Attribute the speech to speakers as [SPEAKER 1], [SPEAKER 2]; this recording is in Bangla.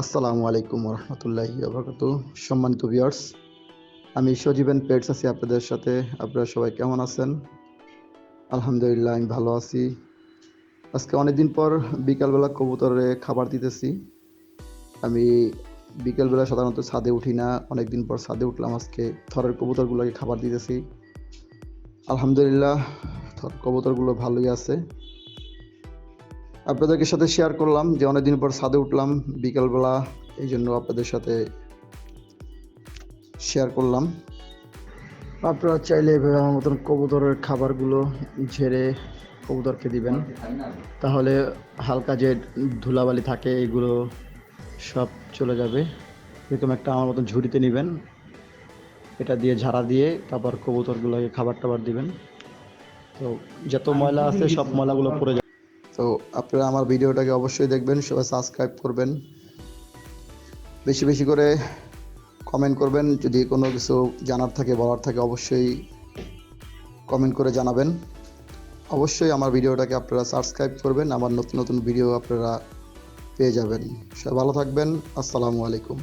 [SPEAKER 1] আসসালামু আলাইকুম রহমতুল্লাহি আবরকাত সম্মানিত ভিউয়ার্স আমি সজীবেন পেটস আছি আপনাদের সাথে। আপনারা সবাই কেমন আছেন? আলহামদুলিল্লাহ, আমি ভালো আছি। আজকে অনেকদিন পর বিকালবেলা কবুতরে খাবার দিতেছি। আমি বিকেলবেলা সাধারণত ছাদে উঠি না, অনেকদিন পর ছাদে উঠলাম আজকে থরের কবুতরগুলোকে খাবার দিতেছি। আলহামদুলিল্লাহ কবুতরগুলো ভালোই আছে। আপনাদেরকে সাথে শেয়ার করলাম যে অনেকদিন পর ছাদে উঠলাম, বিকালবেলা, এই জন্য আপনাদের সাথে শেয়ার করলাম। আপনারা চাইলে এভাবে আমার মতন কবুতরের খাবারগুলো ঝেড়ে কবুতরকে দিবেন। তাহলে হালকা যে ধুলাবালি থাকে, এগুলো সব চলে যাবে। এরকম একটা আমার মতন ঝুড়িতে নেবেন। এটা দিয়ে ঝাড়া দিয়ে তারপর কবুতরগুলোকে খাবার টাবার দিবেন। তো যত ময়লা আছে, সব ময়লাগুলো পড়ে যাবে তো আপনারা আমার ভিডিওটাকে অবশ্যই দেখবেন, সবাই সাবস্ক্রাইব করবেন। বেশি বেশি করে কমেন্ট করবেন, যদি কোনো কিছু জানার থাকে, বলার থাকে, অবশ্যই কমেন্ট করে জানাবেন। অবশ্যই আমার ভিডিওটাকে আপনারা সাবস্ক্রাইব করবেন, আমার নতুন নতুন ভিডিও আপনারা পেয়ে যাবেন। সবাই ভালো থাকবেন, আসসালামু আলাইকুম।